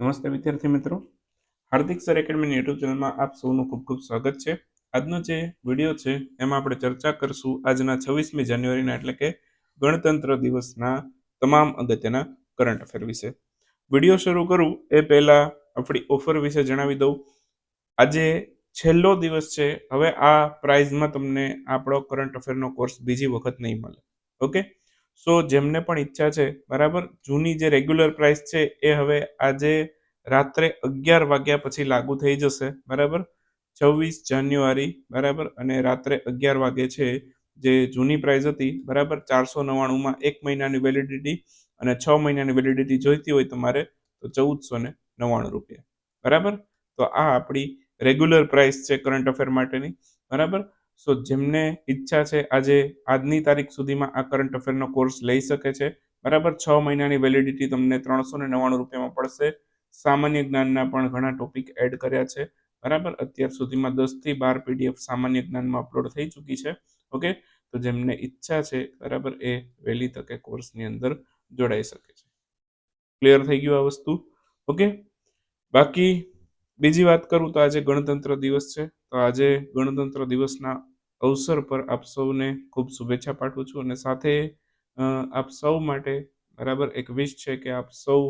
નમસ્તે વિદ્યાર્થી મિત્રો. હાર્દિક સર એકેડમીની યુટ્યુબ ચેનલમાં આપ સૌનું ખૂબ ખૂબ સ્વાગત છે. આજનો જે વીડિયો છે, એમાં આપણે ચર્ચા કરશું આજના છવ્વીસમી જાન્યુઆરીના એટલે કે ગણતંત્ર દિવસના તમામ અગત્યના કરંટ અફેર વિશે. વીડિયો શરૂ કરું એ પહેલાં આપણી ઓફર વિશે જણાવી દઉં. આજે છેલ્લો દિવસ છે. હવે આ પ્રાઇઝમાં તમને આપણો કરંટ અફેરનો કોર્સ બીજી વખત નહીં મળે. ઓકે? સો જેમને પણ ઈચ્છા છે, બરાબર? જૂની જે રેગ્યુલર પ્રાઇસ છે, એ હવે આજે રાત્રે અગિયાર વાગ્યા પછી લાગુ થઈ જશે, બરાબર? છવ્વીસ જાન્યુઆરી, બરાબર? અને રાત્રે અગિયાર વાગે છે જે જૂની પ્રાઇસ હતી, બરાબર? ચારસો નવ્વાણુંમાં એક મહિનાની વેલિડિટી અને છ મહિનાની વેલિડિટી જોઈતી હોય તમારે, તો ચૌદસો ને નવ્વાણું રૂપિયા, બરાબર? તો આ આપણી રેગ્યુલર પ્રાઇસ છે કરંટ અફેર માટેની, બરાબર? સો જેમને ઈચ્છા છે આજે આજની તારીખ સુધીમાં આ કરંટ અફેરનો કોર્સ લઈ શકે છે. બરાબર છ મહિનાની વેલિડિટી તમને ત્રણસો ને નવ્વાણું રૂપિયામાં પડશે. સામાન્ય જ્ઞાનના પણ ઘણા ટોપિક એડ કર્યા છે. બરાબર? અત્યાર સુધીમાં દસથી બાર પીડીએફ સામાન્ય જ્ઞાનમાં અપલોડ થઈ ચૂકી છે. ઓકે? તો જેમને ઈચ્છા છે, બરાબર, એ વહેલી તકે કોર્સની અંદર જોડાઈ શકે છે. ક્લિયર થઈ ગયું આ વસ્તુ? ઓકે? બાકી બીજી વાત કરું તો આજે ગણતંત્ર દિવસ છે. તો આજે ગણતંત્ર દિવસના અવસર પર આપ સૌને ખૂબ શુભેચ્છા પાઠવું છું અને સાથે આપ સૌ માટે બરાબર એક વિશ છે કે આપ સૌ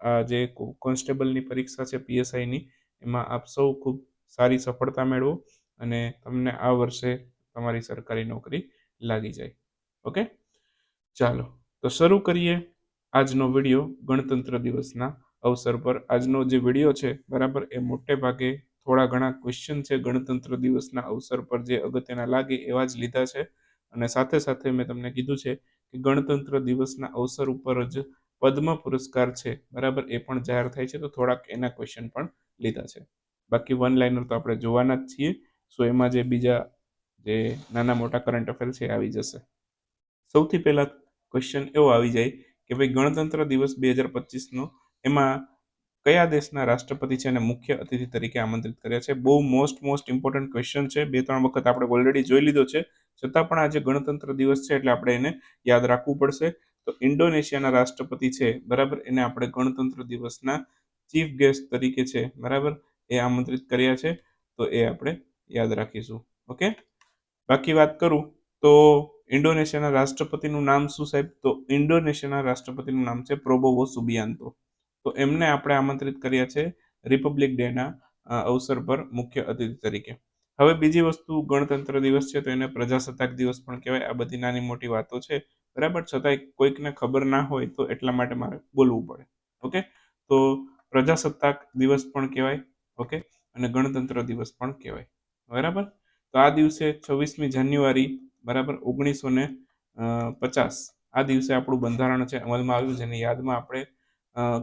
આ જે કોન્સ્ટેબલની પરીક્ષા છે પીએસઆઈની એમાં આપ સૌ ખૂબ સારી સફળતા મેળવો અને તમને આ વર્ષે તમારી સરકારી નોકરી લાગી જાય. ઓકે? ચાલો, તો શરૂ કરીએ આજનો વીડિયો ગણતંત્ર દિવસના અવસર પર. આજનો જે વીડિયો છે બરાબર એ મોટે ભાગે થોડા ઘણા ક્વેશ્ચન છે ગણતંત્ર દિવસના અવસર પર જે અગત્યના લાગે એવા જ લીધા છે. અને સાથે સાથે મેં તમને કીધું છે કે ગણતંત્ર દિવસના અવસર ઉપર જ પદ્મ પુરસ્કાર છે. બરાબર? એ પણ જાહેર થાય છે. તો થોડાક એના ક્વેશ્ચન પણ લીધા છે. બાકી વન લાઇનર તો આપણે જોવાના જ છીએ. સો એમાં જે બીજા જે નાના મોટા કરંટ અફેર છે આવી જશે. સૌથી પહેલાં ક્વેશ્ચન એવો આવી જાય કે ભાઈ ગણતંત્ર દિવસ બે હજાર પચીસનો એમાં કયા દેશના રાષ્ટ્રપતિ છે અને મુખ્ય અતિથિ તરીકે આમંત્રિત કર્યા છે? બહુ મોસ્ટ મોસ્ટ ઇમ્પોર્ટન્ટ ક્વેશ્ચન છે. બે, ત્રણ વખત આપણે ઓલરેડી જોઈ લીધો છે. છતાં પણ આજે ગણતંત્ર દિવસ છે એટલે આપણે એને યાદ રાખવું પડશે. તો ઇન્ડોનેશિયાના રાષ્ટ્રપતિ છે, બરાબર? એને આપણે ગણતંત્ર દિવસના ચીફ ગેસ્ટ તરીકે છે, બરાબર? એ આમંત્રિત કર્યા છે. તો એ આપણે યાદ રાખીશું. ઓકે? બાકી વાત કરું તો ઇન્ડોનેશિયાના રાષ્ટ્રપતિનું નામ શું સાહેબ? તો ઇન્ડોનેશિયાના રાષ્ટ્રપતિનું નામ છે પ્રોબોવો સુબિયાન્તો તો એમને આપણે આમંત્રિત કર્યા છે રિપબ્લિક ડેના અવસર પર મુખ્ય અતિથિ તરીકે. હવે બીજી વસ્તુ ગણતંત્ર દિવસ છે તો એને પ્રજાસત્તાક દિવસ પણ કહેવાય. આ બધી નાની મોટી વાતો છે. બરાબર? છતાંય કોઈકને ખબર ના હોય તો એટલા માટે મારે બોલવું પડે. ઓકે? તો પ્રજાસત્તાક દિવસ પણ કહેવાય. ઓકે? અને ગણતંત્ર દિવસ પણ કહેવાય. બરાબર? તો આ દિવસે છવ્વીસમી જાન્યુઆરી, બરાબર? ઓગણીસો ને પચાસ. આ દિવસે આપણું બંધારણ છે અમલમાં આવ્યું, જેની યાદમાં આપણે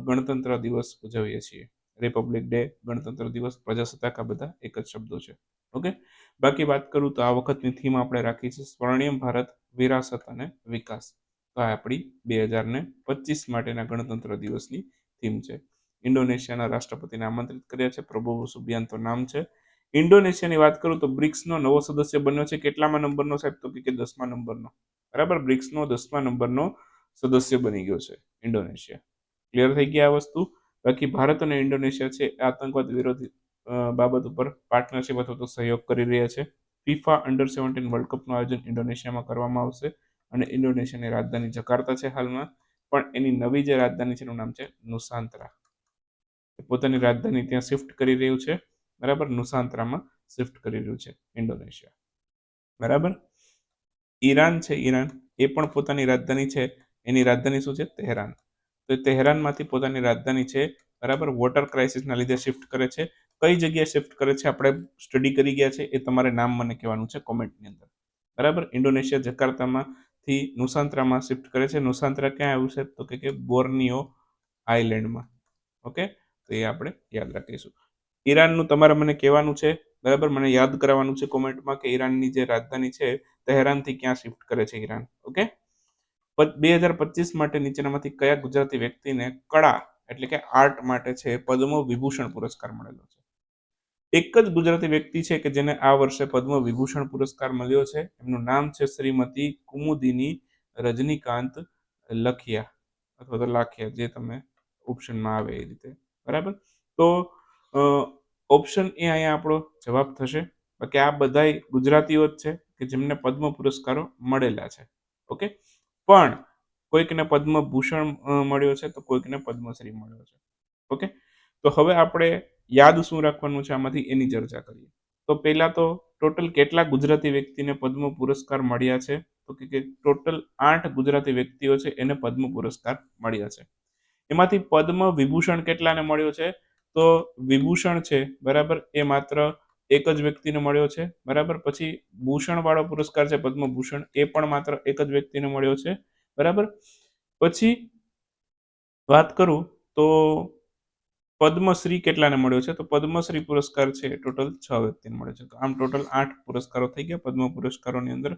ગણતંત્ર દિવસ ઉજવીએ છીએ. રિપબ્લિક ડે ગણતંત્ર દિવસ, પ્રજાસત્તાક, આ બધા એક જ શબ્દો છે. ઓકે બાકી વાત કરું તો આ વખતની થીમ આપણે રાખી છે સ્વર્ણિમ ભારત, વિરાસત અને વિકાસ. તો આ આપણી બે હજાર ને પચીસ માટેના ગણતંત્ર દિવસની થીમ છે. ઇન્ડોનેશિયાના રાષ્ટ્રપતિને આમંત્રિત કર્યા છે. પ્રભુ સુબિયાન્તો નામ છે. ઇન્ડોનેશિયાની વાત કરું તો બ્રિક્સનો નવો સદસ્ય બન્યો છે. કેટલામાં નંબરનો સાહેબ? તો કે દસમા નંબરનો. બરાબર? બ્રિક્સનો દસમા નંબરનો સદસ્ય બની ગયો છે ઇન્ડોનેશિયા. ક્લિયર થઈ ગયા આ વસ્તુ. બાકી ભારત અને ઇન્ડોનેશિયા છે આતંકવાદ વિરોધી બાબત ઉપર પાર્ટનરશિપ અથવા તો સહયોગ કરી રહ્યા છે. ફિફા અંડર સેવન્ટીન વર્લ્ડ કપનું આયોજન ઇન્ડોનેશિયામાં કરવામાં આવશે અને ઇન્ડોનેશિયાની રાજધાની જકાર્તા છે હાલમાં. પણ એની નવી જે રાજધાની છે એનું નામ છે નુસાંતરા. પોતાની રાજધાની ત્યાં શિફ્ટ કરી રહ્યું છે. બરાબર? નુસાંતરામાં શિફ્ટ કરી રહ્યું છે ઇન્ડોનેશિયા. બરાબર? ઈરાન છે, ઈરાન. એ પણ પોતાની રાજધાની છે. એની રાજધાની શું છે? તેહરાન. તો તેહરાનમાંથી પોતાની રાજધાની છે, બરાબર? વોટર ક્રાઇસિસના લીધે શિફ્ટ કરે છે. કઈ જગ્યાએ શિફ્ટ કરે છે આપણે સ્ટડી કરી ગયા છે એ તમારે નામ મને કહેવાનું છે કોમેન્ટની અંદર. બરાબર? ઇન્ડોનેશિયા જકાર્તામાંથી નુસાંત્રામાં શિફ્ટ કરે છે. નુસાંત્રા ક્યાં આવ્યું છે? તો કે બોર્નિયો આઇલેન્ડમાં. ઓકે? તો એ આપણે યાદ રાખીશું. ઈરાનનું તમારે મને કહેવાનું છે, બરાબર? મને યાદ કરાવવાનું છે કોમેન્ટમાં કે ઈરાનની જે રાજધાની છે, તહેરાનથી ક્યાં શિફ્ટ કરે છે ઈરાન? ઓકે? બે હજાર પચીસ માટે નીચેનામાંથી કયા ગુજરાતી વ્યક્તિને કળા એટલે કે આર્ટ માટે છે પદ્મ વિભૂષણ પુરસ્કાર મળેલો છે? એક જ ગુજરાતી વ્યક્તિ છે કે જેને આ વર્ષે પદ્મ વિભૂષણ પુરસ્કાર મળ્યો છે. એમનું નામ છે શ્રીમતી કુમુદિની રજનીકાંત લખિયા અથવા તો લાખિયા, જે તમે ઓપ્શનમાં આવે એ રીતે. બરાબર? તો ઓપ્શન એ અહીંયા આપણો જવાબ થશે. બાકી આ બધાય ગુજરાતીઓ જ છે કે જેમને પદ્મ પુરસ્કારો મળેલા છે. ઓકે? પણ કોઈકને પદ્મભૂષણ મળ્યો છે, તો કોઈકને પદ્મશ્રી મળ્યો છે. ઓકે? તો હવે આપણે યાદ શું રાખવાનું છે આમાંથી? એની ચર્ચા કરીએ. તો પહેલાં તો ટોટલ કેટલા ગુજરાતી વ્યક્તિને પદ્મ પુરસ્કાર મળ્યા છે? તો કે ટોટલ આઠ ગુજરાતી વ્યક્તિઓ છે, એને પદ્મ પુરસ્કાર મળ્યા છે. એમાંથી પદ્મ વિભૂષણ કેટલાને મળ્યો છે? તો વિભૂષણ છે, બરાબર? એ માત્ર એક જ વ્યક્તિને મળ્યો છે, બરાબર? પછી ભૂષણ વાળો પુરસ્કાર છે, પદ્મભૂષણ, એ પણ માત્ર એક જ વ્યક્તિને મળ્યો છે, બરાબર? પછી વાત કરું તો પદ્મશ્રી કેટલાને મળ્યો છે? તો પદ્મશ્રી પુરસ્કાર છે, ટોટલ છ વ્યક્તિને મળ્યો છે. તો આમ ટોટલ આઠ પુરસ્કારો થઈ ગયા પદ્મ પુરસ્કારોની અંદર.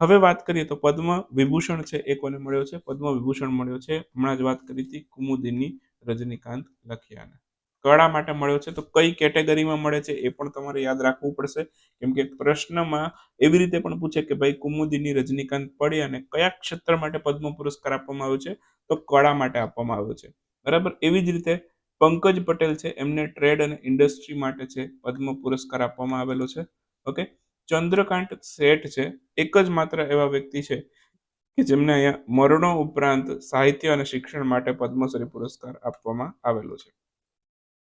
હવે વાત કરીએ તો પદ્મ વિભૂષણ છે, એ કોને મળ્યો છે? પદ્મ વિભૂષણ મળ્યો છે. હમણાં જ વાત કરી હતી કુમુદિની રજનીકાંત લખિયાને. કળા માટે મળ્યો છે, તો કઈ કેટેગરીમાં મળે છે એ પણ તમારે યાદ રાખવું પડશે. કેમ કે પ્રશ્નમાં એવી રીતે પણ પૂછે કે ભાઈ કુમુદીની રજનીકાંત પડી અને કયા ક્ષેત્ર માટે પદ્મ પુરસ્કાર આપવામાં આવ્યો છે, તો કળા માટે આપવામાં આવ્યો છે. બરાબર? એવી જ રીતે પંકજ પટેલ છે, એમને ટ્રેડ અને ઇન્ડસ્ટ્રી માટે છે પદ્મ પુરસ્કાર આપવામાં આવેલો છે. ઓકે? ચંદ્રકાંત શેઠ છે, એક જ માત્ર એવા વ્યક્તિ છે કે જેમને અહીંયા મરણો ઉપરાંત સાહિત્ય અને શિક્ષણ માટે પદ્મશ્રી પુરસ્કાર આપવામાં આવેલો છે.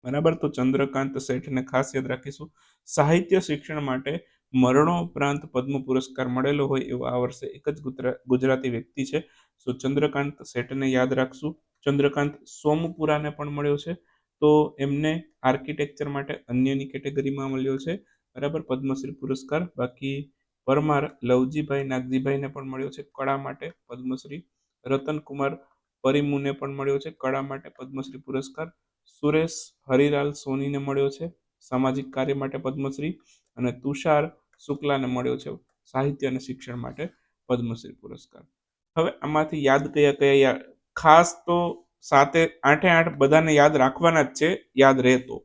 બરાબર? તો ચંદ્રકાંત શેઠને ખાસ યાદ રાખીશું. સાહિત્ય શિક્ષણ માટે મરણો ઉપરાંત પદ્મ પુરસ્કાર મળેલો હોય એવો આ વર્ષે એક જ ગુજરાતી વ્યક્તિ છે. સો ચંદ્રકાંત શેઠને યાદ રાખશું. ચંદ્રકાંત સોમપુરાને પણ મળ્યો છે. તો એમને આર્કિટેક્ચર માટે અન્યની કેટેગરીમાં મળ્યો છે. બરાબર? પદ્મશ્રી પુરસ્કાર. બાકી પરમાર લવજીભાઈ નાગજીભાઈને પણ મળ્યો છે કળા માટે પદ્મશ્રી. રતનકુમાર પરિમુને પણ મળ્યો છે કળા માટે પદ્મશ્રી પુરસ્કાર. સુરેશ હરિલાલ સોનીને મળ્યો છે, સામાજિક કાર્ય માટે પદ્મશ્રી અને તુષાર શુક્લાને મળ્યો છે, સાહિત્ય અને શિક્ષણ માટે પદ્મશ્રી પુરસ્કાર. હવે આમાંથી યાદ કયા કયા ખાસ તો સાતે આઠે આઠ બધાને યાદ રાખવાના જ છે, યાદ રહેતો.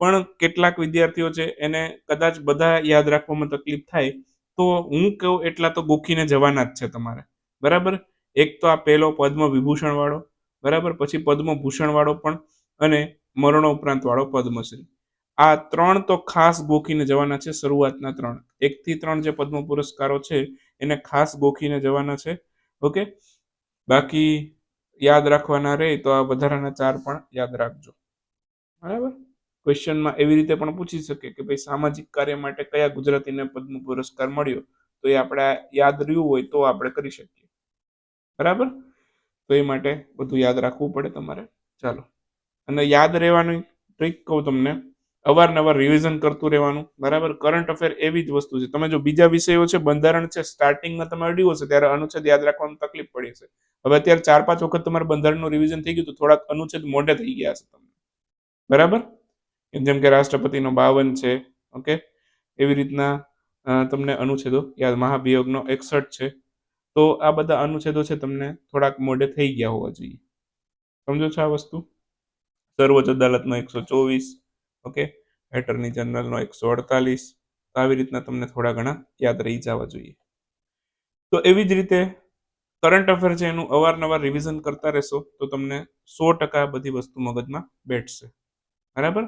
પણ કેટલાક વિદ્યાર્થીઓ છે, એને કદાચ બધા યાદ રાખવામાં તકલીફ થાય, તો હું કહું એટલા તો ગોખીને જવાના જ છે તમારે. બરાબર? એક તો આ પહેલો પદ્મ વિભૂષણ વાળો બરાબર? પછી પદ્મભૂષણ વાળો પણ અને મરણો ઉપરાંત વાળો પદ્મશ્રી આ ત્રણ તો ખાસ ગોખીને જવાના છે શરૂઆતના ત્રણ. એકથી ત્રણ જે પદ્મ પુરસ્કારો છે, એને ખાસ ગોખીને જવાના છે. ઓકે? બાકી યાદ રાખવાના રહે તો આ વધારાના ચાર પણ યાદ રાખજો. બરાબર? ક્વેશ્ચનમાં એવી રીતે પણ પૂછી શકે કે ભાઈ સામાજિક કાર્ય માટે કયા ગુજરાતીને પદ્મ પુરસ્કાર મળ્યો? તો એ આપણે યાદ રહ્યું હોય તો આપણે કરી શકીએ. બરાબર? તો એ માટે બધું યાદ રાખવું પડે તમારે. ચાલો. અને યાદ રહેવાની ટ્રીક કહું તમને, અવારનવાર રિવિઝન કરતું રહેવાનું, બરાબર? કરંટ અફેર એવી જ વસ્તુ છે. તમે જો બીજા વિષયો છે, બંધારણ છે સ્ટાર્ટિંગમાં તમે અડ્યું હશે ત્યારે અનુચ્છેદ યાદ રાખવાનું તકલીફ પડી હશે. હવે અત્યારે ચાર પાંચ વખત તમારે બંધારણનું રિવિઝન થઈ ગયું તો થોડાક અનુચ્છેદ મોઢે થઈ ગયા હશે તમને. બરાબર? જેમ કે રાષ્ટ્રપતિનો બાવન છે ઓકે એવી રીતના તમને અનુચ્છેદો યાદ, મહાભિયોગનો એકસઠ છે. તો આ બધા અનુચ્છેદો છે, તમને થોડાક મોઢે થઈ ગયા હોવા જોઈએ. સમજો છો આ વસ્તુ? સર્વોચ્ચ અદાલતનો એકસો ચોવીસ, ઓકે? એટર્ની જનરલનો એકસો અડતાલીસ. આવી રીતના તમને થોડા ઘણા યાદ રહી જવા જોઈએ. તો એવી જ રીતે કરંટ અફેર છે એનું અવારનવાર રિવિઝન કરતા રહેશો તો તમને સો ટકા બધી વસ્તુ મગજમાં બેઠશે. બરાબર?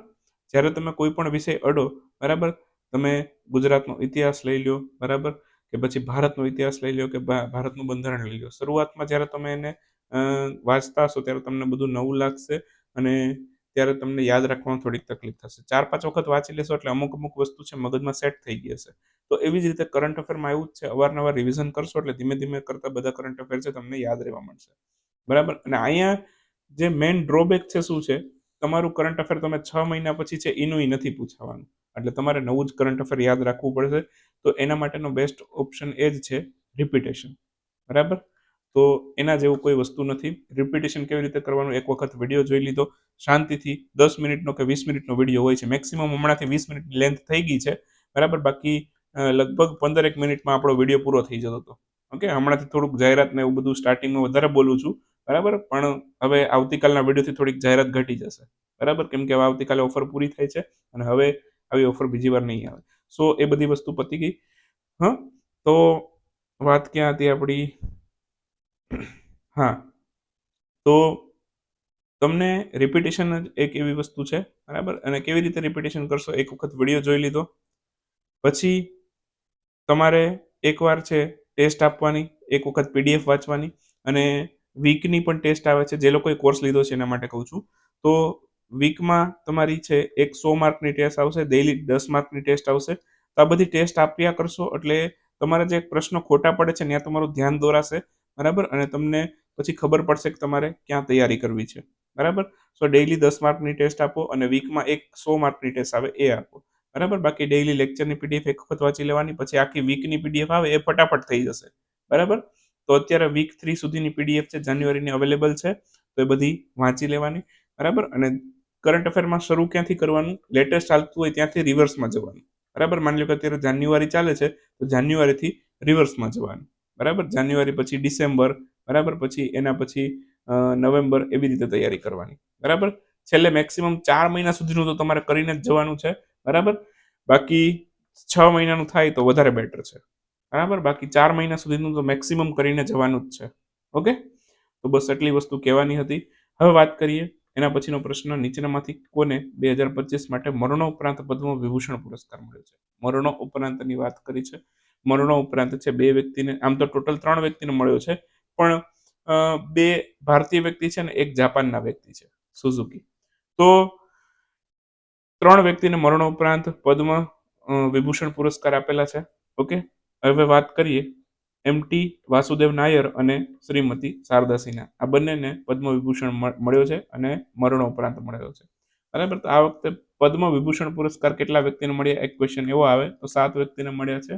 જ્યારે તમે કોઈ પણ વિષય અડો, બરાબર? તમે ગુજરાતનો ઇતિહાસ લઈ લો બરાબર? કે પછી ભારતનો ઇતિહાસ લઈ લો કે ભારતનું બંધારણ લઈ લો શરૂઆતમાં જ્યારે તમે એને વાંચતા હશો ત્યારે તમને બધું નવું લાગશે. અને ત્યારે તમને યાદ રાખવામાં થોડીક તકલીફ થશે. ચાર, પાંચ વખત વાંચી લેશો એટલે અમુક અમુક વસ્તુ છે મગજમાં સેટ થઈ ગઈ હશે. તો એવી જ રીતે કરંટ અફેરમાં એવું જ છે, અવારનવાર રિવિઝન કરશો એટલે ધીમે ધીમે કરતા બધા કરંટ અફેર છે તમને યાદ રહેવા મળશે બરાબર? અને અહીંયા જે મેઇન ડ્રોબેક છે શું છે? તમારું કરંટ અફેર તમે છ મહિના પછી છે એનું નથી પૂછાવાનું. એટલે તમારે નવું જ કરંટ અફેર યાદ રાખવું પડશે. તો એના માટેનો બેસ્ટ ઓપ્શન એ જ છે રિપીટેશન બરાબર? તો એના જેવું કોઈ વસ્તુ નથી. રિપીટેશન કેવી રીતે કરવાનું? એક વખત વીડિયો જોઈ લીધો. શાંતિથી દસ મિનિટનો કે વીસ મિનિટનો વીડિયો હોય છે. મેક્સિમમ હમણાંથી વીસ મિનિટ લેન્થ થઈ ગઈ છે. બરાબર? બાકી લગભગ પંદરેક મિનિટમાં આપણો વીડિયો પૂરો થઈ જતો હતો. ઓકે હમણાંથી થોડુંક જાહેરાત ને એવું બધું સ્ટાર્ટિંગમાં વધારે બોલું છું. બરાબર? પણ હવે આવતીકાલના વિડીયોથી થોડીક જાહેરાત ઘટી જશે. બરાબર? કેમ કે હવે આવતીકાલે ઓફર પૂરી થાય છે અને હવે આવી ઓફર બીજી વાર નહીં આવે. સો એ બધી વસ્તુ પતી ગઈ. હા? તો વાત ક્યાં હતી આપણી? હા. તો તમને રિપીટેશન જ એક એવી વસ્તુ છે, બરાબર? અને કેવી રીતે રિપીટેશન કરશો? એક વખત વીડિયો જોઈ લીધો. પછી તમારે એકવાર છે ટેસ્ટ આપવાની, એક વખત પીડીએફ વાંચવાની અને વીકની પણ ટેસ્ટ આવે છે. જે લોકોએ કોર્સ લીધો છે એના માટે કહું છું. તો વીકમાં તમારી છે એક સો માર્કની ટેસ્ટ આવશે ડેઈલી દસ માર્કની ટેસ્ટ આવશે. તો આ બધી ટેસ્ટ આપ્યા કરશો એટલે તમારા જે પ્રશ્નો ખોટા પડે છે, ત્યાં તમારું ધ્યાન દોરાશે. બરાબર? અને તમને પછી ખબર પડશે કે તમારે ક્યાં તૈયારી કરવી છે. બરાબર? સો ડેઇલી દસ માર્કની ટેસ્ટ આપો અને વીકમાં એક સો માર્કની ટેસ્ટ આવે, એ આપો. બરાબર? બાકી ડેઇલી લેક્ચરની પીડીએફ એક વખત વાંચી લેવાની, પછી આખી વીકની પીડીએફ આવે, એ ફટાફટ થઈ જશે. બરાબર? તો અત્યારે વીક થ્રી સુધીની પીડીએફ છે, જાન્યુઆરીની અવેલેબલ છે, તો એ બધી વાંચી લેવાની. બરાબર? અને કરંટ અફેરમાં શરૂ ક્યાંથી કરવાનું? લેટેસ્ટ ચાલતું હોય ત્યાંથી રિવર્સમાં જવાનું. બરાબર? માની લો કે અત્યારે જાન્યુઆરી ચાલે છે, તો જાન્યુઆરીથી રિવર્સમાં જવાનું. બરાબર? જાન્યુઆરી પછી ડિસેમ્બર, બરાબર? પછી એના પછી નવેમ્બર એવી રીતે તૈયારી કરવાની. બરાબર? છેલ્લે મેક્સિમમ ચાર મહિના સુધીનું તો તમારે કરીને જ જવાનું છે. બરાબર? બાકી છ મહિનાનું થાય તો વધારે બેટર છે. બરાબર? બાકી ચાર મહિના સુધીનું તો મેક્સિમમ કરીને જવાનું જ છે. ઓકે? તો બસ એટલી વસ્તુ કહેવાની હતી. હવે વાત કરીએ. એના પછીનો પ્રશ્ન, નીચેનામાંથી કોને બે હજાર પચીસ માટે મરણો ઉપરાંત પદ્મ વિભૂષણ પુરસ્કાર મળ્યો છે? મરણો ઉપરાંતની વાત કરી છે. મરણો ઉપરાંત છે, બે વ્યક્તિને, આમ તો ટોટલ ત્રણ વ્યક્તિને મળ્યો છે, પણ બે ભારતીય વ્યક્તિ છે ને એક જાપાનના વ્યક્તિ છે સુઝુકી તો ત્રણ વ્યક્તિને મરણો ઉપરાંત પદ્મ વિભૂષણ પુરસ્કાર આપેલા છે, ઓકે? હવે વાત કરીએ એમટી વાસુદેવ નાયર અને શ્રીમતી શારદા સિન્હા. આ બંનેને પદ્મ વિભૂષણ મળ્યો છે અને મરણો ઉપરાંત મળ્યો છે. બરાબર? તો આ વખતે પદ્મ વિભૂષણ પુરસ્કાર કેટલા વ્યક્તિને મળ્યા? એક ક્વેશ્ચન એવો આવે. તો સાત વ્યક્તિને મળ્યા છે.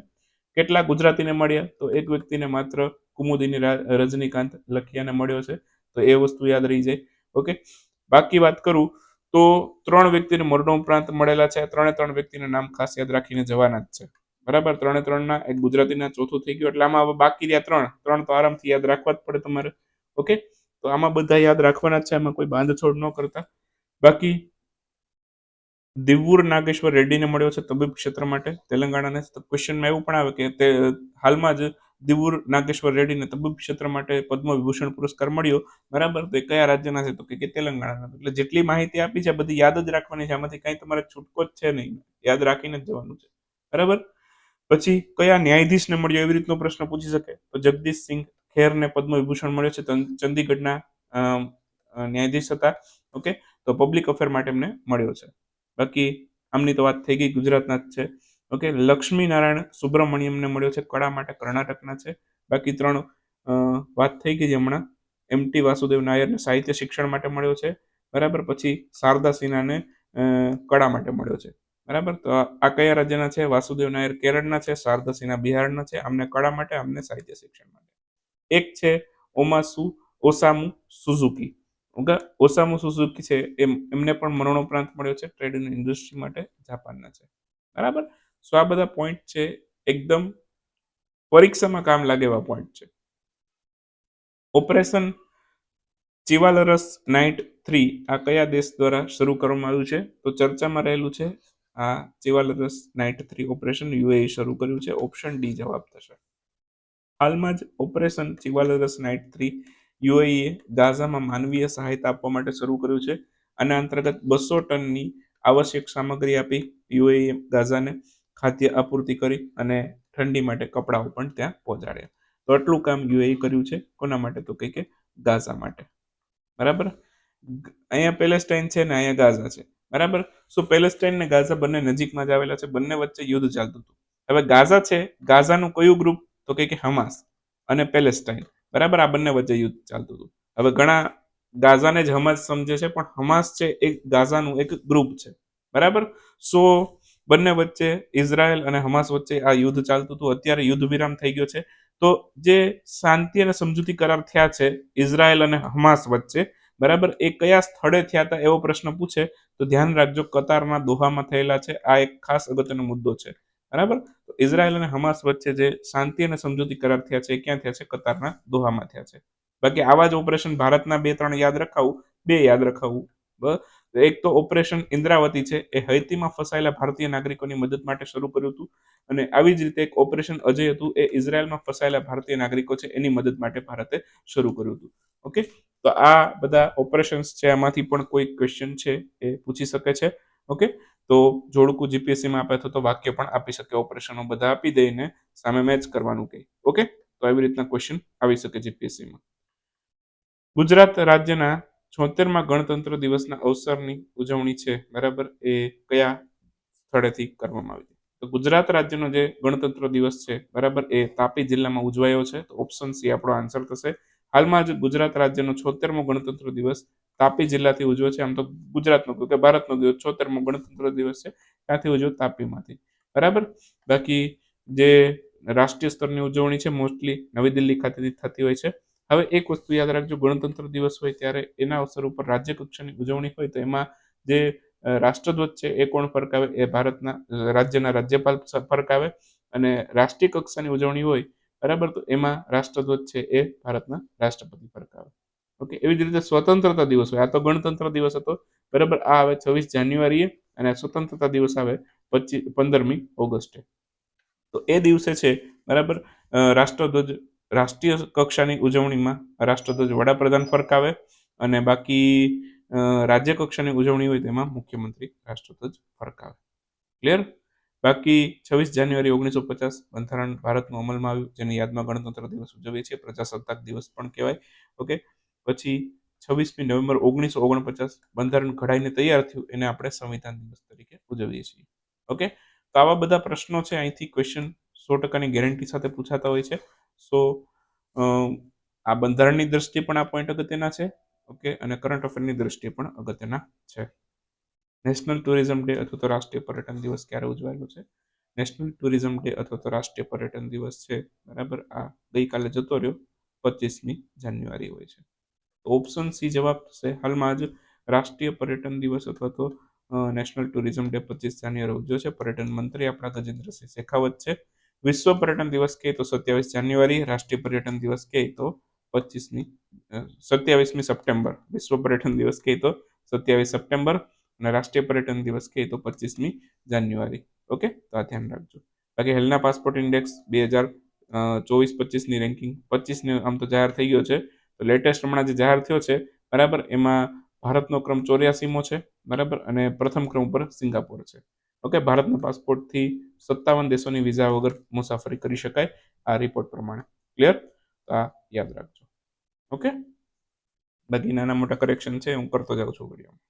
કેટલા ગુજરાતીને મળ્યા? તો એક વ્યક્તિને માત્ર કુમુદીની રજનીકાંત લખિયાને મળ્યો છે. તો એ વસ્તુ યાદ રહી જાય. ઓકે? બાકી વાત કરું, તો ત્રણ વ્યક્તિને મરણો ઉપરાંત મળેલા છે. ત્રણે ત્રણ વ્યક્તિના નામ ખાસ યાદ રાખીને જવાના જ છે. બરાબર? ત્રણે ત્રણના, એક ગુજરાતીના, ચોથું થઈ ગયું. એટલે આમાં હવે બાકી રહ્યા ત્રણ. ત્રણ તો આરામથી યાદ રાખવા જ પડે તમારે. ઓકે? તો આમાં બધા યાદ રાખવાના છે. આમાં કોઈ બાંધછોડ ન કરતા. બાકી દિવ્વુર નાગેશ્વર રેડ્ડીને મળ્યો છે તબીબ ક્ષેત્ર માટે. તેલંગાણાને ક્વેશ્ચનમાં એવું પણ આવે કે તે હાલમાં જ દિવ્વુર નાગેશ્વર રેડ્ડીને તબીબ ક્ષેત્ર માટે પદ્મ વિભૂષણ પુરસ્કાર મળ્યો. બરાબર? તો એ કયા રાજ્યના છે? તો કે તેલંગાણાના. એટલે જેટલી માહિતી આપી છે બધી યાદ જ રાખવાની છે. આમાંથી કંઈ તમારે છૂટકો જ છે નહીં. યાદ રાખીને જ જવાનું છે. બરાબર? પછી કયા ન્યાયાધીશને મળ્યો? એવી રીતનો પ્રશ્ન પૂછી શકે. તો જગદીશ સિંહ ખેરને પદ્મ વિભૂષણ મળ્યો છે. ચંદીગઢના ન્યાયાધીશ હતા. ઓકે? તો પબ્લિક અફેર માટે એમને મળ્યો છે. બાકી આમની તો વાત થઈ ગઈ ગુજરાતના જ છે. ઓકે લક્ષ્મી નારાયણ સુબ્રમણ્યમને મળ્યો છે કળા માટે કર્ણાટકના છે. બાકી ત્રણ વાત થઈ ગઈ હમણાં. એમટી વાસુદેવ નાયરને સાહિત્ય શિક્ષણ માટે મળ્યો છે. બરાબર, પછી શારદા સિન્હાને કળા માટે મળ્યો છે. બરાબર, તો આ કયા રાજ્યના છે? વાસુદેવ નાયર કેરળના છે, શારદા સિન્હા બિહારના છે. આમને કળા માટે, આમને સાહિત્ય શિક્ષણ માટે. એક છે ઓમાસુ ઓસામુ સુઝુકી. ઓસામુ સુઝુકી છે, એમ, એમને પણ મરણોપરાંત મળ્યો છે ટ્રેડ ઇન્ડસ્ટ્રી માટે જાપાનના છે. બરાબર? સો આ બધા પોઈન્ટ છે, એકદમ પરીક્ષામાં કામ લાગે એવા પોઈન્ટ છે. ઓપરેશન ચિવાલરસ નાઇટ થ્રી આ કયા દેશ દ્વારા શરૂ કરવામાં આવ્યું છે? તો ચર્ચામાં રહેલું છે, આ ચિવાલરસ નાઇટ થ્રી ઓપરેશન યુએ શરૂ કર્યું છે, ઓપ્શન ડી જવાબ થશે. હાલમાં જ ઓપરેશન ચિવાલરસ નાઇટ થ્રી યુએઈએ ગાઝામાં માનવીય સહાયતા આપવા માટે શરૂ કર્યું છે. આના અંતર્ગત બસો ટનની આવશ્યક સામગ્રી આપી યુએઈએ ગાઝાને ખાદ્ય આપૂર્તિ કરી અને ઠંડી માટે કપડાઓ પણ ત્યાં પહોંચાડ્યા. તો આટલું કામ યુએ કર્યું છે. કોના માટે? તો કહી કે ગાઝા માટે. બરાબર? અહીંયા પેલેસ્ટાઇન છે ને અહીંયા ગાઝા છે. બરાબર? શું પેલેસ્ટાઇન ને ગાઝા બંને નજીકમાં જ આવેલા છે. બંને વચ્ચે યુદ્ધ ચાલતું હતું. હવે ગાઝા છે. ગાઝાનું કયું ગ્રુપ તો કે હમાસ અને પેલેસ્ટાઇન. બરાબર? આ બંને વચ્ચે યુદ્ધ ચાલતું હતું. હવે ઘણા ગાઝાને જ હમાસ સમજે છે, પણ હમાસ છે એ ગાઝાનું એક ગ્રુપ છે. બરાબર? સો બંને વચ્ચે ઇઝરાયલ અને હમાસ વચ્ચે આ યુદ્ધ ચાલતું હતું. અત્યારે યુદ્ધ વિરામ થઈ ગયો છે. તો જે શાંતિ અને સમજૂતી કરાર થયા છે ઇઝરાયલ અને હમાસ વચ્ચે, બરાબર? એ કયા સ્થળે થયા હતા એવો પ્રશ્ન પૂછે, તો ધ્યાન રાખજો, કતારના દોહામાં થયેલા છે. આ એક ખાસ અગત્યનો મુદ્દો છે. બરાબર? તો ઇઝરાયલ અને હમાસ વચ્ચે જે શાંતિ અને સમજૂતી કરાર થયા છે એ ક્યાં થયા છે? કતારના દોહામાં થયા છે. બાકી આવા જ ઓપરેશન ભારતના બે ત્રણ યાદ રખાવું, બે યાદ રખાવું. એક તો ઓપરેશન ઇન્દ્રાવતી છે, એ હૈતીમાં ફસાયેલા ભારતીય નાગરિકોની મદદ માટે શરૂ કર્યું હતું અને આવી જ રીતે એક ઓપરેશન અજય હતું, એ ઇઝરાયલમાં ફસાયેલા ભારતીય નાગરિકો છે, એની મદદ માટે ભારતે શરૂ કર્યું હતું. ઓકે? તો આ બધા ઓપરેશન્સ છે, આમાંથી પણ કોઈ ક્વેશ્ચન છે એ પૂછી શકે છે. ઓકે? તો જોડકું જીપીએસસીમાં આપે તો વાક્ય પણ આપી શકે, ઓપરેશનો બધા આપી દઈને સામે મેચ કરવાનું કહે. ઓકે? તો આવી રીતના ક્વેશ્ચન આવી શકે જીપીએસસીમાં ગુજરાત રાજ્યના છોતેરમાં ગણતંત્ર દિવસના અવસરની ઉજવણી છે, બરાબર? એ કયા સ્થળેથી કરવામાં આવી? તો ગુજરાત રાજ્યનો જે ગણતંત્ર દિવસ છે, બરાબર? એ તાપી જિલ્લામાં ઉજવાયો છે. તો ઓપ્શન સી આપણો આન્સર થશે. હાલમાં જ ગુજરાત રાજ્યનો છોતેરમો ગણતંત્ર દિવસ તાપી જિલ્લાથી ઉજવ્યો છે. આમ તો ગુજરાતનો કે ભારતનો દિવસ છોતેરમો ગણતંત્ર દિવસ છે. ત્યાંથી ઉજવ્યો તાપીમાંથી. બરાબર? બાકી જે રાષ્ટ્રીય સ્તરની ઉજવણી છે, મોસ્ટલી નવી દિલ્હી ખાતેથી થતી હોય છે. હવે એક વસ્તુ યાદ રાખજો, ગણતંત્ર દિવસ હોય ત્યારે એના અવસર ઉપર રાજ્ય કક્ષાની ઉજવણી હોય તો એમાં જે રાષ્ટ્રધ્વજ છે, એ કોણ ફરકાવે? એ ભારતના રાજ્યના રાજ્યપાલ ફરકાવે. અને રાષ્ટ્રીય કક્ષાની ઉજવણી હોય, બરાબર? તો એમાં રાષ્ટ્રધ્વજ છે, એ ભારતના રાષ્ટ્રપતિ ફરકાવે. ઓકે એવી જ રીતે સ્વતંત્રતા દિવસ હોય. આ તો ગણતંત્ર દિવસ હતો. બરાબર, આ આવે છવ્વીસ જાન્યુઆરીએ અને સ્વતંત્રતા દિવસ આવે પચીસ પંદરમી ઓગસ્ટે. તો એ દિવસે છે, બરાબર રાષ્ટ્રધ્વજ, રાષ્ટ્રીય કક્ષાની ઉજવણીમાં રાષ્ટ્રધ્વજ વડાપ્રધાન ફરકાવે અને બાકી રાજ્ય કક્ષાની ઉજવણી હોય તેમાં મુખ્યમંત્રી રાષ્ટ્રધ્વજ ફરકાવે. ક્લિયર બાકી છવ્વીસ જાન્યુઆરી ઓગણીસો પચાસ બંધારણ ભારતનું અમલમાં આવ્યું, જેની યાદમાં ગણતંત્ર દિવસ ઉજવીએ છીએ, પ્રજાસત્તાક દિવસ પણ કહેવાય. ઓકે પછી છવ્વીસમી નવેમ્બર ઓગણીસો ઓગણપચાસ બંધારણ ઘડાઈને તૈયાર થયું, એને આપણે સંવિધાન દિવસ તરીકે ઉજવીએ છીએ. ઓકે? તો આવા બધા પ્રશ્નો છે, અહીંથી ક્વેશ્ચન સો ટકાની ગેરંટી સાથે પૂછાતા હોય છે. સો આ બંધારણની દ્રષ્ટિએ પણ આ પોઈન્ટ અગત્યના છે, ઓકે? અને કરંટ અફેરની દ્રષ્ટિએ પણ અગત્યના છે. નેશનલ ટુરિઝમ ડે અથવા તો રાષ્ટ્રીય પર્યટન દિવસ ક્યારે ઉજવાયેલો છે? નેશનલ ટુરિઝમ ડે અથવા તો રાષ્ટ્રીય પર્યટન દિવસ છે, બરાબર? આ ગઈકાલે જતો રહ્યો પચીસમી જાન્યુઆરી હોય છે. ઓપ્શન સી જવાબ થશે. હાલમાં જ રાષ્ટ્રીય પર્યટન દિવસ અથવા તો નેશનલ ટુરિઝમ ડે પચીસ જાન્યુઆરી ઉજવ્યો છે. પર્યટન મંત્રી આપણા ગજેન્દ્રસિંહ શેખાવત છે. વિશ્વ પર્યટન દિવસ કહે તો સત્યાવીસ જાન્યુઆરી, રાષ્ટ્રીય પર્યટન દિવસ કહે તો પચીસમી સત્યાવીસમી સપ્ટેમ્બર. વિશ્વ પર્યટન દિવસ કહે તો સત્યાવીસ સપ્ટેમ્બર અને રાષ્ટ્રીય પર્યટન દિવસ કહે તો પચીસમી જાન્યુઆરી. ઓકે? તો આ ધ્યાન રાખજો. બાકી હેલના પાસપોર્ટ ઇન્ડેક્સ બે હજાર ચોવીસ પચીસની રેન્કિંગ, પચીસની આમ તો જાહેર થઈ ગયો છે. લેટેસ્ટ હમણાં જે જાહેર થયો છે, બરાબર? એમાં ભારતનો ક્રમ ચોર્યાસીમો છે, બરાબર? અને પ્રથમ ક્રમ ઉપર સિંગાપોર છે. ઓકે, ભારતના પાસપોર્ટથી સત્તાવન દેશોની વિઝા વગર મુસાફરી કરી શકાય, આ રિપોર્ટ પ્રમાણે. ક્લિયર આ યાદ રાખજો. ઓકે? બાકી નાના મોટા કરેક્શન છે, હું કરતો જાઉં છું વિડીયોમાં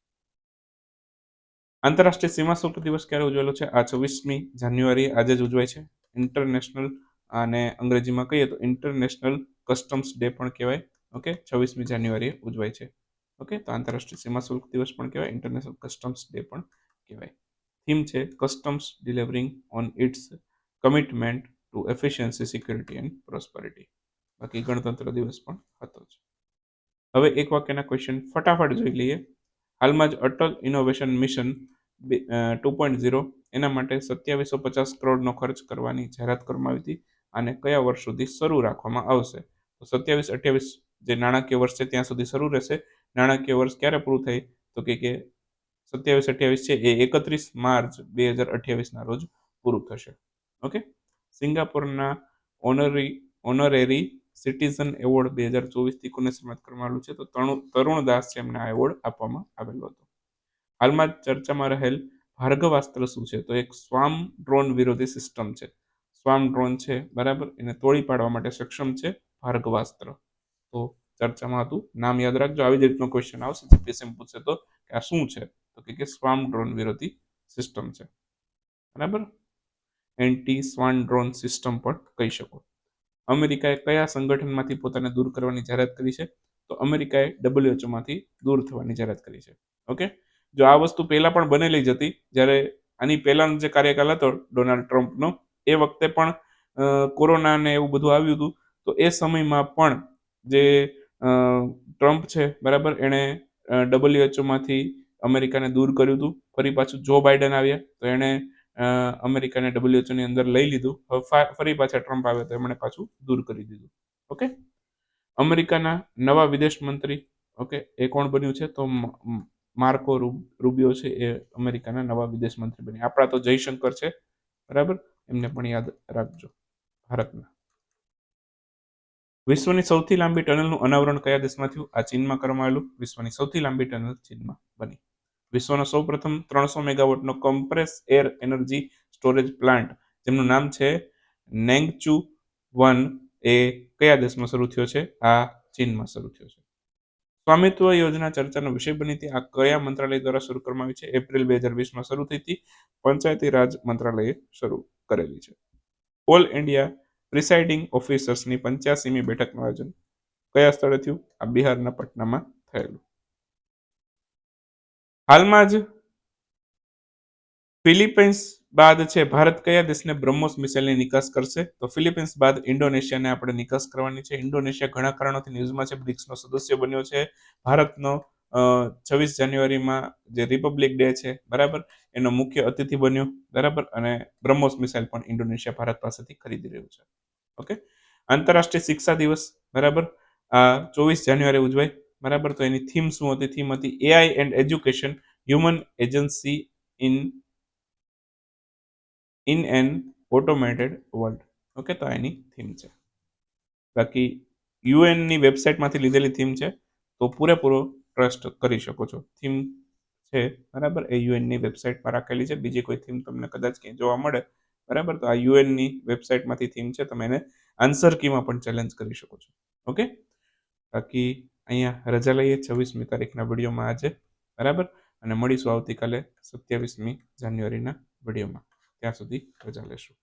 આંતરરાષ્ટ્રીય સીમા શુલ્ક દિવસ ક્યારે ઉજવેલો છે? આ છવ્વીસમી જાન્યુઆરી આજે જ ઉજવાય છે. ઇન્ટરનેશનલ અને અંગ્રેજીમાં કહીએ તો ઇન્ટરનેશનલ કસ્ટમ્સ ડે પણ કહેવાય. ઓકે? છવ્વીસમી જાન્યુઆરીએ ઉજવાય છે. ઓકે? તો આંતરરાષ્ટ્રીય સીમા શુલ્ક દિવસ પણ કહેવાય. ઇન્ટરનેશનલ કસ્ટમ્સ ડે પણ કહેવાય. થીમ છે customs delivering on its commitment to efficiency security and prosperity બાકી ગણતંત્ર દિવસ પણ હતો જ. હવે એક વાક્યના ક્વેશ્ચન ફટાફટ જોઈ લઈએ. હાલમાં જ Atal innovation mission two point zero એના માટે સત્યાવીસો પચાસ કરોડનો ખર્ચ કરવાની જાહેરાત કરવામાં આવી હતી. અને કયા વર્ષ સુધી શરૂ રાખવામાં આવશે? તો સત્યાવીસ, અઠ્યાવીસ જે નાણાકીય વર્ષ છે ત્યાં સુધી શરૂ રહેશે. નાણાકીય વર્ષ ક્યારે પૂરું થાય? તો કે કે સત્યાવીસ અઠ્યાવીસ છે એ એકત્રીસ માર્ચ બે હજાર અઠ્યાવીસના રોજ પૂરું થશે. ઓકે? સિંગાપોરના ઓનરી, ઓનરેરી સિટીઝન એવોર્ડ બે હજાર ચોવીસથી કોને સન્માનિત કરવામાં આવેલું છે? તો તરુણ દાસ છે એમને આ એવોર્ડ આપવામાં આવેલો હતો. હાલમાં ચર્ચામાં રહેલ ભાર્ગવાસ્ત્ર શું છે? તો એક સ્વામ ડ્રોન વિરોધી સિસ્ટમ છે. સ્વામ ડ્રોન છે, બરાબર? એને તોડી પાડવા માટે સક્ષમ છે ભાર્ગવાસ્ત્ર. તો ચર્ચામાં હતું. નામ યાદ રાખજો. આવી જ રીતનો ક્વેશ્ચન આવશે. જીપીએસએમ પૂછે તો કે આ શું છે? તો કે સ્વામ ડ્રોન વિરોધી સિસ્ટમ છે. બરાબર? એન્ટી સ્વાન ડ્રોન સિસ્ટમ પણ કહી શકો. અમેરિકાએ કયા સંગઠનમાંથી પોતાને દૂર કરવાની જાહેરાત કરી છે? તો અમેરિકાએ ડબલ્યુએચઓમાંથી દૂર થવાની જાહેરાત કરી છે. ઓકે? જો આ વસ્તુ પહેલાં પણ બનેલી જ હતી, જ્યારે આની પહેલાંનો જે કાર્યકાળ હતો, ડોનાલ્ડ ટ્રમ્પનો, એ વખતે પણ કોરોના ને એવું બધું આવ્યું હતું. તો એ સમયમાં પણ જે ટ્રમ્પ છે, બરાબર? એણે ડબલ્યુએચઓમાંથી અમેરિકાને દૂર કર્યું હતું. ફરી પાછું જો બાઇડન આવ્યા, તો એણે અમેરિકાને ડબલ્યુએચઓની અંદર લઈ લીધું. ફરી પાછા ટ્રમ્પ આવે તો એમણે પાછું દૂર કરી દીધું. ઓકે? અમેરિકાના નવા વિદેશ મંત્રી, ઓકે, એ કોણ બન્યું છે? તો માર્કો રૂબિયો છે, એ અમેરિકાના નવા વિદેશ મંત્રી બન્યા. આપણા તો જયશંકર છે, બરાબર? એમને પણ યાદ રાખજો, ભારતના. વિશ્વની સૌથી લાંબી ટનલનું અનાવરણ કયા દેશમાં થયું? આ ચીનમાં કરવામાં આવેલું વિશ્વની સૌથી લાંબી ટનલ ચીનમાં બની. વિશ્વનો સૌપ્રથમ ત્રણસો મેગાવોટનો compress air energy storage plant જેમનું નામ છે નેંગચુ વન એ કયા દેશમાં શરૂ થયો છે? આ ચીનમાં શરૂ થયો છે. સ્વામિત્વ યોજના ચર્ચાનો વિષય બની હતી. આ કયા મંત્રાલય દ્વારા શરૂ કરવામાં આવી છે? એપ્રિલ બે હજાર વીસમાં શરૂ થઈ હતી. પંચાયતી રાજ મંત્રાલયે શરૂ કરેલી છે. ઓલ ઇન્ડિયા પ્રિસાઇડિંગ ઓફિસર્સની પંચ્યાસીમી બેઠકનું આયોજન કયા સ્થળે થયું? આ બિહારના પટનામાં થયેલું. હાલમાં જ ફિલિપિન્સ બાદ છે, ભારત કયા દેશને બ્રહ્મોસ મિસાઇલની નિકાસ કરશે? તો ફિલિપિન્સ બાદ ઇન્ડોનેશિયાને આપણે નિકાસ કરવાની છે. ઇન્ડોનેશિયા ઘણા કારણોથી ન્યૂઝમાં છે, બ્રિક્સનો સદસ્ય બન્યો છે, ભારતનો છવ્વીસ જાન્યુઆરીમાં જે રિપબ્લિક ડે છે, બરાબર? એનો મુખ્ય અતિથિ બન્યો, બરાબર? અને બ્રહ્મોસ મિસાઇલ પણ ઇન્ડોનેશિયા, ભારત પાસેથી ખરીદી રહ્યું છે. ઓકે? આંતરરાષ્ટ્રીય શિક્ષા દિવસ, બરાબર? આ ચોવીસ જાન્યુઆરી ઉજવાય, બરાબર? તો એની થીમ શું હતી? થીમ હતી AI and education human agency in in an automated world okay? તો એની થીમ છે. બાકી યુએનની વેબસાઇટમાંથી લીધેલી થીમ છે. તો પૂરેપૂરો ટ્રસ્ટ કરી શકો છો. થીમ છે, બરાબર? એ યુએનની વેબસાઇટમાં રાખેલી છે. બીજી કોઈ થીમ તમને કદાચ ક્યાંય જોવા મળે, બરાબર? તો આ યુએનની વેબસાઇટમાંથી થીમ છે, તમે એને આન્સર કીમાં પણ ચેલેન્જ કરી શકો છો. ઓકે? બાકી અહીંયા રજા લઈએ, છવ્વીસમી તારીખના વિડીયોમાં આજે, બરાબર? અને મળીશું આવતીકાલે સત્યાવીસમી જાન્યુઆરીના વિડીયોમાં ત્યાં સુધી રજા લેશું.